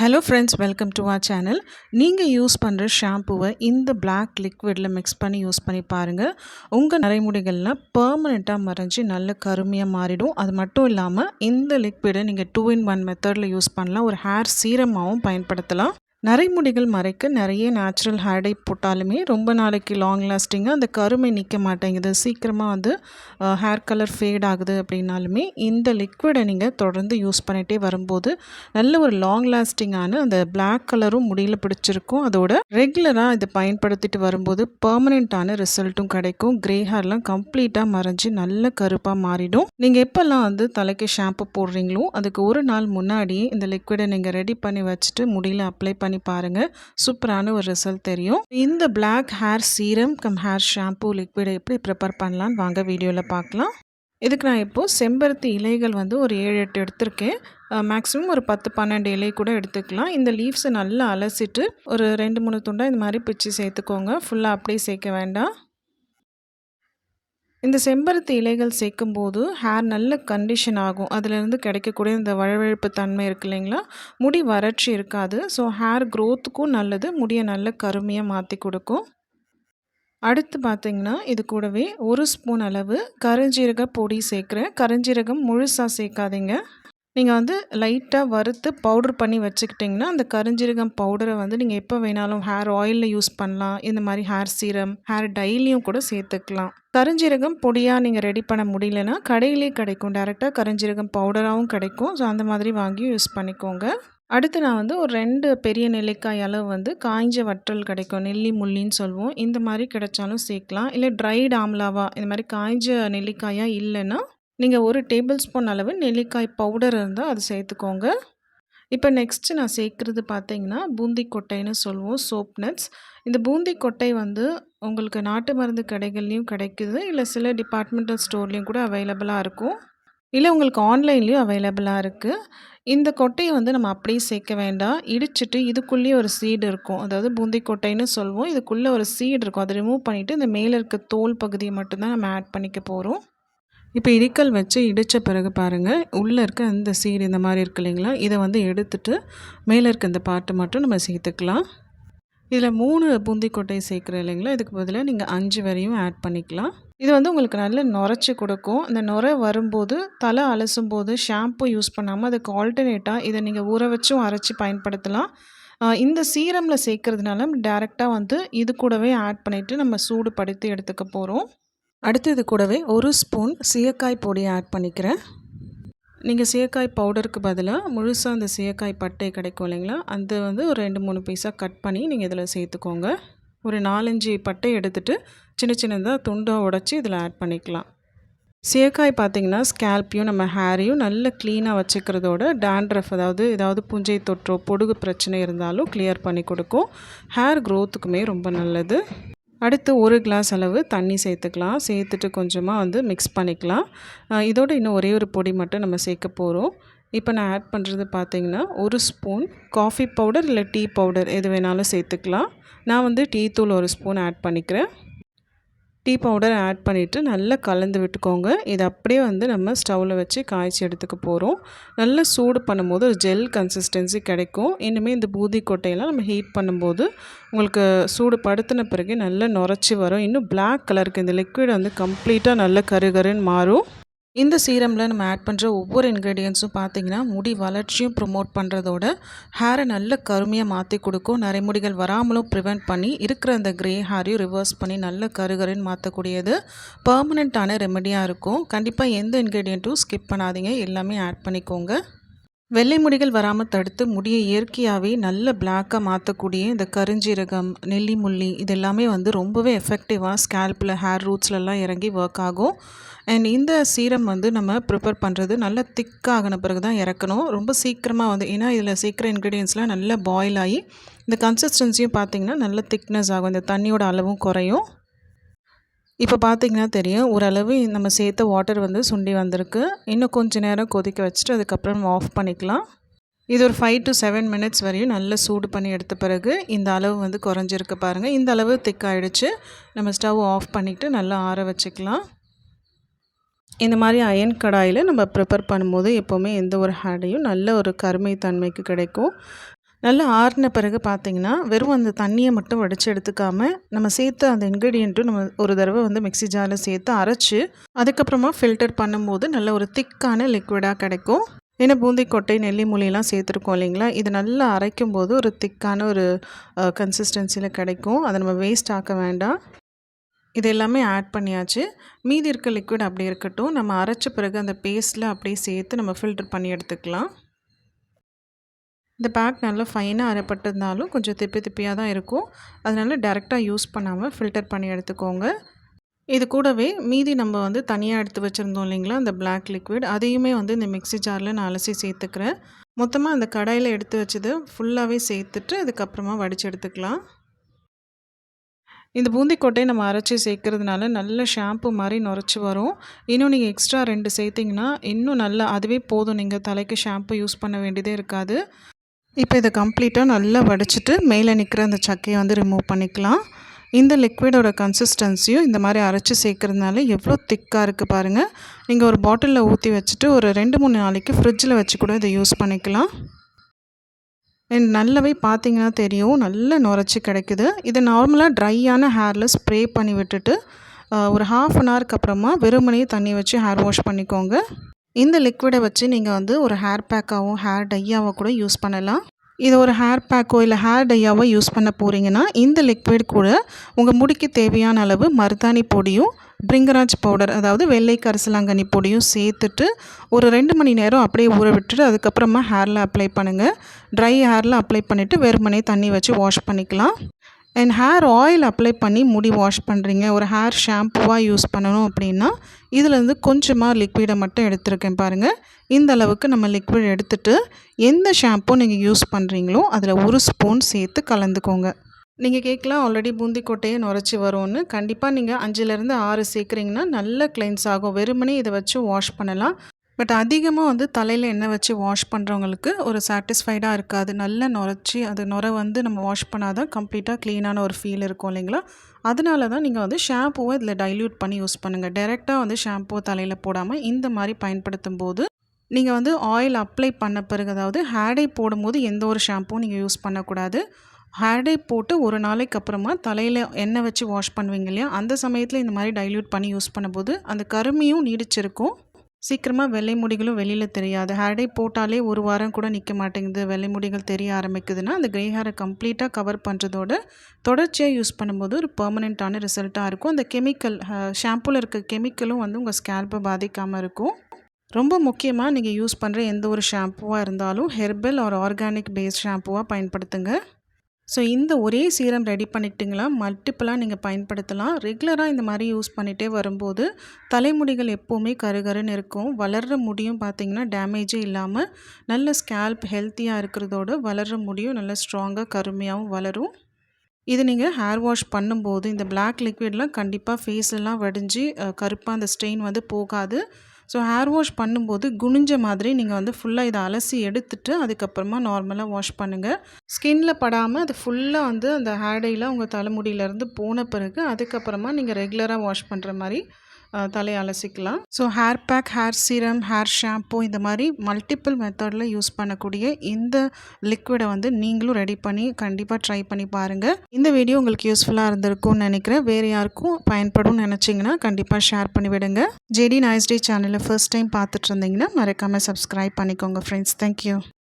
Hello friends welcome to our channel நீங்கள் use பண்ணுற ஷாம்புவை இந்த பிளாக் லிக்விடில் மிக்ஸ் பண்ணி யூஸ் பண்ணி பாருங்கள் உங்கள் நரைமுடிகளில் பர்மனெண்ட்டாக மறைஞ்சி நல்ல கருமையாக மாறிடும். அது மட்டும் இல்லாமல் இந்த லிக்விடை நீங்கள் டூ இன் ஒன் மெத்தடில் யூஸ் பண்ணலாம். ஒரு ஹேர் சீரமாகவும் பயன்படுத்தலாம். நரைமுடிகள் மறைக்க நிறைய நேச்சுரல் ஹேர் டை போட்டாலுமே ரொம்ப நாளைக்கு லாங் லாஸ்டிங்காக அந்த கருமை நிற்க மாட்டேங்குது. சீக்கிரமாக வந்து ஹேர் கலர் ஃபேட் ஆகுது அப்படின்னாலுமே இந்த லிக்விடை நீங்கள் தொடர்ந்து யூஸ் பண்ணிகிட்டே வரும்போது நல்ல ஒரு லாங் லாஸ்டிங்கான அந்த பிளாக் கலரும் முடியில் பிடிச்சிருக்கும். அதோட ரெகுலராக இதை பயன்படுத்திட்டு வரும்போது பர்மனெண்ட்டான ரிசல்ட்டும் கிடைக்கும். கிரே ஹேர்லாம் கம்ப்ளீட்டாக மறைஞ்சு நல்ல கருப்பாக மாறிடும். நீங்கள் எப்போல்லாம் வந்து தலைக்கு ஷாம்பு போடுறீங்களோ அதுக்கு ஒரு நாள் முன்னாடியே இந்த லிக்விடை நீங்கள் ரெடி பண்ணி வச்சுட்டு முடியில் அப்ளை பண்ணி பாருங்கள் சூப்பரான ஒரு ரிசல்ட் தெரியும். இந்த black hair serum cum hair shampoo லிக்விடை எப்படி ப்ரிப்பேர் பண்ணலான்னு வாங்க வீடியோவில் பார்க்கலாம் இதுக்கு நான் இப்போது செம்பருத்தி இலைகள் வந்து ஒரு ஏழு எட்டு எடுத்திருக்கேன். மேக்ஸிமம் ஒரு பத்து பன்னெண்டு இலை கூட எடுத்துக்கலாம். இந்த லீவ்ஸை நல்லா அலசிட்டு ஒரு ரெண்டு மூணு துண்டாக இந்த மாதிரி பிச்சு சேர்த்துக்கோங்க. ஃபுல்லாக அப்படியே சேர்க்க வேண்டாம். இந்த செம்பருத்தி இலைகள் சேர்க்கும்போது ஹேர் நல்ல கண்டிஷன் ஆகும். அதிலேருந்து கிடைக்கக்கூடிய இந்த வழவழப்பு தன்மை இருக்கு இல்லைங்களா? முடி வறட்சி இருக்காது. ஸோ ஹேர் க்ரோத்துக்கும் நல்லது. முடியை நல்ல கருமையாக மாற்றி கொடுக்கும். அடுத்து பார்த்திங்கன்னா இது கூடவே ஒரு ஸ்பூன் அளவு கருஞ்சீரக பொடி சேர்க்குறேன். கருஞ்சீரகம் முழுசாக சேர்க்காதீங்க. நீங்கள் வந்து லைட்டாக வறுத்து பவுடர் பண்ணி வச்சுக்கிட்டிங்கன்னா அந்த கருஞ்சீரகம் பவுடரை வந்து நீங்கள் எப்போ வேணாலும் ஹேர் ஆயிலில் யூஸ் பண்ணலாம். இந்த மாதிரி ஹேர் சீரம் ஹேர் டைலியும் கூட சேர்த்துக்கலாம். கருஞ்சீரகம் பொடியாக நீங்கள் ரெடி பண்ண முடியலன்னா கடையிலே கிடைக்கும். டேரெக்டாக கருஞ்சீரகம் பவுடராகவும் கிடைக்கும். ஸோ அந்த மாதிரி வாங்கி யூஸ் பண்ணிக்கோங்க. அடுத்து நான் வந்து ஒரு ரெண்டு பெரிய நெல்லிக்காய் அளவு வந்து காய்ஞ்ச வற்றல் கிடைக்கும். நெல்லி முள்ளின்னு சொல்லுவோம். இந்த மாதிரி கிடைச்சாலும் சேர்க்கலாம். இல்லை ட்ரைட் ஆம்லாவா இந்த மாதிரி காய்ஞ்ச நெல்லிக்காயாக இல்லைன்னா நீங்கள் ஒரு டேபிள் ஸ்பூன் அளவு நெல்லிக்காய் பவுடர் இருந்தால் அது சேர்த்துக்கோங்க. இப்போ நெக்ஸ்ட்டு நான் சேர்க்குறது பார்த்தீங்கன்னா பூந்தி கொட்டைன்னு சொல்லுவோம் சோப் நட்ஸ் இந்த பூந்தி கொட்டை வந்து உங்களுக்கு நாட்டு மருந்து கடைகள்லேயும் கிடைக்குது. இல்லை சில டிபார்ட்மெண்டல் ஸ்டோர்லேயும் கூட அவைலபிளாக இருக்கும். இல்லை உங்களுக்கு ஆன்லைன்லேயும் அவைலபிளாக இருக்குது இந்த கொட்டையை வந்து நம்ம அப்படியே சேர்க்க வேண்டாம். இடிச்சிட்டு இதுக்குள்ளேயே ஒரு சீடு இருக்கும். அதாவது பூந்தி கொட்டைன்னு சொல்லுவோம். இதுக்குள்ளே ஒரு சீடு இருக்கும். அதை ரிமூவ் பண்ணிவிட்டு இந்த மேலே இருக்க தோல் பகுதியை மட்டும்தான் நம்ம ஆட் பண்ணிக்க போகிறோம் இப்போ இடிக்கல் வச்சு இடித்த பிறகு பாருங்கள் உள்ளே இருக்க அந்த சீடு இந்த மாதிரி இருக்கு இல்லைங்களா? இதை வந்து எடுத்துட்டு மேலே இருக்க இந்த பாட்டு மட்டும் நம்ம சேர்த்துக்கலாம். இதில் மூணு பூந்தி கொட்டை சேர்க்குறோம் இல்லைங்களா? இதுக்கு பதிலாக நீங்கள் அஞ்சு வரையும் ஆட் பண்ணிக்கலாம். இது வந்து உங்களுக்கு நல்ல நுரைச்சி கொடுக்கும். அந்த நுரை வரும்போது தலை அலசும் போது ஷாம்பு யூஸ் பண்ணாமல் அதுக்கு ஆல்டர்னேட்டாக இதை நீங்கள் ஊற வச்சும் அரைச்சி பயன்படுத்தலாம். இந்த சீரமில் சேர்க்கறதுனால டேரெக்டாக வந்து இது கூடவே ஆட் பண்ணிவிட்டு நம்ம சூடு படுத்தி எடுத்துக்க போகிறோம் அடுத்து இது கூடவே ஒரு ஸ்பூன் சீயக்காய் பொடியை ஆட் பண்ணிக்கிறேன். நீங்கள் சீயக்காய் பவுடருக்கு பதிலாக முழுசாக அந்த சீயக்காய் பட்டை கிடைக்கும் இல்லைங்களா? அந்த வந்து ஒரு ரெண்டு மூணு பீஸாக கட் பண்ணி நீங்கள் இதில் சேர்த்துக்கோங்க. ஒரு நாலஞ்சு பட்டை எடுத்துகிட்டு சின்ன சின்னதாக துண்டாக உடச்சி இதில் ஆட் பண்ணிக்கலாம். சீயக்காய் பார்த்திங்கன்னா ஸ்கேல்ப்பையும் நம்ம ஹேரையும் நல்ல க்ளீனாக வச்சுக்கிறதோட டேண்ட்ரஃப் அதாவது ஏதாவது புஞ்சை தொற்றோ பொடுகு பிரச்சனை இருந்தாலும் கிளியர் பண்ணி கொடுக்கும். ஹேர் க்ரோத்துக்குமே ரொம்ப நல்லது. அடுத்து ஒரு கிளாஸ் அளவு தண்ணி சேர்த்துக்கலாம். சேர்த்துட்டு கொஞ்சமாக வந்து மிக்ஸ் பண்ணிக்கலாம். இதோட இன்னும் ஒரே ஒரு பொடி மட்டும் நம்ம சேர்க்க போகிறோம் இப்போ நான் ஆட் பண்ணுறது பார்த்திங்கன்னா ஒரு ஸ்பூன் காஃபி பவுடர் இல்லை டீ பவுடர் எது வேணாலும் சேர்த்துக்கலாம். நான் வந்து டீ தூள் ஒரு ஸ்பூன் ஆட் பண்ணிக்கிறேன். டீ பவுடர் ஆட் பண்ணிவிட்டு நல்லா கலந்து விட்டுக்கோங்க. இது அப்படியே வந்து நம்ம ஸ்டவ்வில் வச்சு காய்ச்சி எடுத்துக்க போகிறோம் நல்லா சூடு பண்ணும்போது ஒரு ஜெல் கன்சிஸ்டன்சி கிடைக்கும். இனிமேல் இந்த பூதி கொட்டையெல்லாம் நம்ம ஹீட் பண்ணும்போது உங்களுக்கு சூடு படுத்தின பிறகு நல்லா நுரைச்சி வரும். இன்னும் பிளாக் கலருக்கு இந்த லிக்விட் வந்து கம்ப்ளீட்டாக நல்ல கருகருன்னு மாறும். இந்த சீரமில் நம்ம ஆட் பண்ணுற ஒவ்வொரு இன்க்ரீடியன்ஸும் பார்த்திங்கன்னா முடி வளர்ச்சியும் ப்ரொமோட் பண்ணுறதோட ஹேரை நல்ல கருமையாக மாற்றி கொடுக்கும். நரைமுடிகள் வராமலும் ப்ரிவெண்ட் பண்ணி இருக்கிற அந்த க்ரே ஹேரையும் ரிவர்ஸ் பண்ணி நல்ல கருகருன்னு மாற்றக்கூடியது பர்மனெண்ட்டான ரெமெடியாக இருக்கும். கண்டிப்பாக எந்த இன்க்ரீடியண்ட்டும் ஸ்கிப் பண்ணாதீங்க. எல்லாமே ஆட் பண்ணிக்கோங்க. வெள்ளை முடிகள் வராமல் தடுத்து முடியை இயற்கையாகவே நல்ல பிளாக்காக மாற்றக்கூடிய இந்த கருஞ்சீரகம் நெல்லி முள்ளி இது எல்லாமே வந்து ரொம்பவே எஃபெக்டிவாக ஸ்கேல்பில் ஹேர் ரூட்ஸ்லலாம் இறங்கி ஒர்க் ஆகும். அண்ட் இந்த சீரம் வந்து நம்ம ப்ரிப்பேர் பண்ணுறது நல்லா திக்காகின பிறகு தான் இறக்கணும். ரொம்ப சீக்கிரமாக வந்து ஏன்னா இதில் சீக்கிரம் இன்க்ரீடியன்ஸ்லாம் நல்லா பாயில் ஆகி இந்த கன்சிஸ்டன்சியும் பார்த்திங்கன்னா நல்ல திக்னஸ் ஆகும். இந்த தண்ணியோட அளவும் குறையும். இப்போ பார்த்திங்கன்னா தெரியும் ஓரளவு நம்ம சேர்த்த வாட்டர் வந்து சுண்டி வந்திருக்கு. இன்னும் கொஞ்சம் நேரம் கொதிக்க வச்சுட்டு அதுக்கப்புறம் ஆஃப் பண்ணிக்கலாம். இது ஒரு ஃபைவ் டு செவன் மினிட்ஸ் வரையும் நல்லா சூடு பண்ணி எடுத்த பிறகு இந்த அளவு வந்து குறைஞ்சிருக்கு பாருங்கள் இந்த அளவு திக்காயிடுச்சு. நம்ம ஸ்டவ் ஆஃப் பண்ணிவிட்டு நல்லா ஆற வச்சுக்கலாம். இந்த மாதிரி அயன் கடாயில் நம்ம ப்ரிப்பேர் பண்ணும்போது எப்போவுமே எந்த ஒரு ஹேடையும் நல்ல ஒரு கருமை தன்மைக்கு கிடைக்கும். நல்லா ஆறின பிறகு பார்த்தீங்கன்னா வெறும் அந்த தண்ணியை மட்டும் வடித்து எடுத்துக்காமல் நம்ம சேர்த்து அந்த இன்க்ரீடியண்ட்டும் நம்ம ஒரு தடவை வந்து மிக்ஸி ஜாரில் சேர்த்து அரைச்சி அதுக்கப்புறமா ஃபில்டர் பண்ணும்போது நல்ல ஒரு திக்கான லிக்விடாக கிடைக்கும். ஏன்னா பூந்தி கொட்டை நெல்லி மூலியெல்லாம் சேர்த்துருக்கோம் இல்லைங்களா? இது நல்லா அரைக்கும் போது ஒரு திக்கான ஒரு கன்சிஸ்டன்சியில் கிடைக்கும். அதை நம்ம வேஸ்ட் ஆக்க வேண்டாம். இது எல்லாமே ஆட் பண்ணியாச்சு. மீதி இருக்க லிக்விட் அப்படி இருக்கட்டும் நம்ம அரைச்ச பிறகு அந்த பேஸ்ட்டில் அப்படியே சேர்த்து நம்ம ஃபில்டர் பண்ணி எடுத்துக்கலாம். இந்த பேக் நல்லா ஃபைனாக அரைப்பட்டிருந்தாலும் கொஞ்சம் திப்பி திப்பியாக தான் இருக்கும். அதனால் டேரெக்டாக யூஸ் பண்ணாமல் ஃபில்டர் பண்ணி எடுத்துக்கோங்க. இது கூடவே மீதி நம்ம வந்து தனியாக எடுத்து வச்சுருந்தோம் இல்லைங்களா அந்த பிளாக் லிக்விட் அதையுமே வந்து இந்த மிக்ஸி ஜாரில் நான் அலசி சேர்த்துக்கிறேன். மொத்தமாக அந்த கடாயில் எடுத்து வச்சது ஃபுல்லாகவே சேர்த்துட்டு அதுக்கப்புறமா வடித்து எடுத்துக்கலாம். இந்த பூந்தி கொட்டையை நம்ம அரைச்சி சேர்க்கறதுனால நல்ல ஷாம்பு மாதிரி நுரைச்சி வரும். இன்னும் நீங்கள் எக்ஸ்ட்ரா ரெண்டு சேர்த்திங்கன்னா இன்னும் நல்லா அதுவே போதும். நீங்கள் தலைக்கு ஷாம்பு யூஸ் பண்ண வேண்டியதே இருக்காது. இப்போ இதை கம்ப்ளீட்டாக நல்லா வடிச்சிட்டு மேலே நிற்கிற அந்த சக்கையை வந்து ரிமூவ் பண்ணிக்கலாம். இந்த லிக்விடோட கன்சிஸ்டன்சியும் இந்த மாதிரி அரைச்சி சேர்க்குறதுனால எவ்வளோ திக்காக இருக்குது பாருங்கள் நீங்கள் ஒரு பாட்டிலில் ஊற்றி வச்சுட்டு ஒரு ரெண்டு மூணு நாளைக்கு ஃப்ரிட்ஜில் வச்சு கூட இதை யூஸ் பண்ணிக்கலாம். அண்ட் நல்லாவே பார்த்தீங்கன்னா தெரியும் நல்லா நுரைச்சி கிடைக்குது. இதை நார்மலாக ட்ரையான ஹேரில் ஸ்ப்ரே பண்ணி விட்டுட்டு ஒரு ஹாஃப் அன் ஹவருக்கு அப்புறமா வெறுமனையே தண்ணி வச்சு ஹேர் வாஷ் பண்ணிக்கோங்க. இந்த லிக்விடை வச்சு நீங்கள் வந்து ஒரு ஹேர் பேக்காகவும் ஹேர் டையாவோ கூட யூஸ் பண்ணலாம். இது ஒரு ஹேர் பேக்கோ இல்லை ஹேர் டையாவோ யூஸ் பண்ண போகிறீங்கன்னா இந்த லிக்விட் கூட உங்கள் முடிக்கு தேவையான அளவு மருதாணி பொடியும் பிரிங்கராஜ் பவுடர் அதாவது வெள்ளை கரிசலாங்கண்ணி பொடியும் சேர்த்துட்டு ஒரு ரெண்டு மணி நேரம் அப்படியே ஊற விட்டுட்டு அதுக்கப்புறமா ஹேரில் அப்ளை பண்ணுங்கள் ட்ரை ஹேரில் அப்ளை பண்ணிவிட்டு வெறுமனே தண்ணி வச்சு வாஷ் பண்ணிக்கலாம். அண்ட் ஹேர் ஆயில் அப்ளை பண்ணி முடி வாஷ் பண்ணுறீங்க ஒரு ஹேர் ஷாம்புவாக யூஸ் பண்ணணும் அப்படின்னா இதுலேருந்து கொஞ்சமாக லிக்விடை மட்டும் எடுத்துருக்கேன் பாருங்கள் இந்த அளவுக்கு நம்ம லிக்விட் எடுத்துகிட்டு எந்த ஷாம்பும் நீங்கள் யூஸ் பண்ணுறீங்களோ அதில் ஒரு ஸ்பூன் சேர்த்து கலந்துக்கோங்க. நீங்கள் கேட்கலாம் ஆல்ரெடி பூந்தி கொட்டையை நுரைச்சி வரும்னு. கண்டிப்பாக நீங்கள் அஞ்சுலேருந்து ஆறு சேர்க்குறீங்கன்னா நல்ல கிளென்ஸ் ஆகும். வெறுமனே இதை வச்சு வாஷ் பண்ணலாம். பட் அதிகமாக வந்து தலையில் எண்ணெய் வச்சு வாஷ் பண்ணுறவங்களுக்கு ஒரு சாட்டிஸ்ஃபைடாக இருக்காது. நல்ல நுரைச்சி அது நுரை வந்து நம்ம வாஷ் பண்ணால் தான் கம்ப்ளீட்டாக க்ளீனான ஒரு ஃபீல் இருக்கும் இல்லைங்களா? அதனால தான் நீங்கள் வந்து ஷாம்புவை இதில் டைல்யூட் பண்ணி யூஸ் பண்ணுங்கள் டேரெக்டாக வந்து ஷாம்புவை தலையில் போடாமல் இந்த மாதிரி பயன்படுத்தும் போது நீங்கள் வந்து ஆயில் அப்ளை பண்ண பிறகு அதாவது ஹேடை போடும்போது எந்த ஒரு ஷாம்பும் நீங்கள் யூஸ் பண்ணக்கூடாது. ஹேடை போட்டு ஒரு நாளைக்கு அப்புறமா தலையில் எண்ணெய் வச்சு வாஷ் பண்ணுவீங்க இல்லையா? அந்த சமயத்தில் இந்த மாதிரி டைல்யூட் பண்ணி யூஸ் பண்ணும்போது அந்த கருமையும் நீடிச்சிருக்கும். சீக்கிரமாக வெள்ளை முடிகளும் வெளியில் தெரியாது. ஹேர்டே போட்டாலே ஒரு வாரம் கூட நிற்க மாட்டேங்குது. வெள்ளை முடிகள் தெரிய ஆரம்பிக்குதுன்னா அந்த க்ரே ஹேரை கம்ப்ளீட்டாக கவர் பண்ணுறதோட தொடர்ச்சியாக யூஸ் பண்ணும்போது ஒரு பர்மனெண்ட்டான ரிசல்ட்டாக இருக்கும். அந்த கெமிக்கல் ஷாம்பூவில் இருக்க கெமிக்கலும் வந்து உங்கள் ஸ்கேல்ப்பை பாதிக்காமல் இருக்கும். ரொம்ப முக்கியமாக நீங்கள் யூஸ் பண்ணுற எந்த ஒரு ஷாம்புவாக இருந்தாலும் ஹெர்பல் ஒரு ஆர்கானிக் பேஸ்ட் ஷாம்புவாக பயன்படுத்துங்க. ஸோ இந்த ஒரே சீரம் ரெடி பண்ணிட்டிங்களா மல்டிப்புளாக நீங்கள் பயன்படுத்தலாம். ரெகுலராக இந்த மாதிரி யூஸ் பண்ணிகிட்டே வரும்போது தலைமுடிகள் எப்போவுமே கருகருன்னு இருக்கும். வளர்கிற முடியும் பார்த்திங்கன்னா டேமேஜே இல்லாமல் நல்ல ஸ்கேல்ப் ஹெல்த்தியாக இருக்கிறதோட வளர்கிற முடியும். நல்ல ஸ்ட்ராங்காக கருமையாகவும் வளரும். இது நீங்கள் ஹேர் வாஷ் பண்ணும்போது இந்த பிளாக் லிக்விட்லாம் கண்டிப்பாக ஃபேஸ்லாம் வடிஞ்சு கருப்பாக அந்த ஸ்டெயின் வந்து போகாது. ஸோ ஹேர் வாஷ் பண்ணும்போது குனிஞ்ச மாதிரி நீங்கள் வந்து ஃபுல்லாக இதை அலசி எடுத்துட்டு அதுக்கப்புறமா நார்மலாக வாஷ் பண்ணுங்கள் ஸ்கின்ல படாமல் அது ஃபுல்லாக வந்து அந்த ஹேர் டையில் உங்கள் தலைமுடியிலேருந்து போன பிறகு அதுக்கப்புறமா நீங்கள் ரெகுலராக வாஷ் பண்ணுற மாதிரி தலையை அலசிக்கலாம். So hair pack hair serum hair shampoo இந்த மாதிரி மல்டிப்புள் மெத்தடில் யூஸ் பண்ணக்கூடிய இந்த லிக்விடை வந்து நீங்களும் ரெடி பண்ணி கண்டிப்பாக ட்ரை பண்ணி பாருங்கள் இந்த வீடியோ உங்களுக்கு யூஸ்ஃபுல்லாக இருந்திருக்கும்னு நினைக்கிறேன். வேறு யாருக்கும் பயன்படும் நினச்சிங்கன்னா கண்டிப்பாக ஷேர் பண்ணி விடுங்க. ஜேடி நைஸ் டே சேனலில் ஃபர்ஸ்ட் டைம் பார்த்துட்டு இருந்தீங்கன்னா மறக்காமல் சப்ஸ்கிரைப் பண்ணிக்கோங்க ஃப்ரெண்ட்ஸ் தேங்க்யூ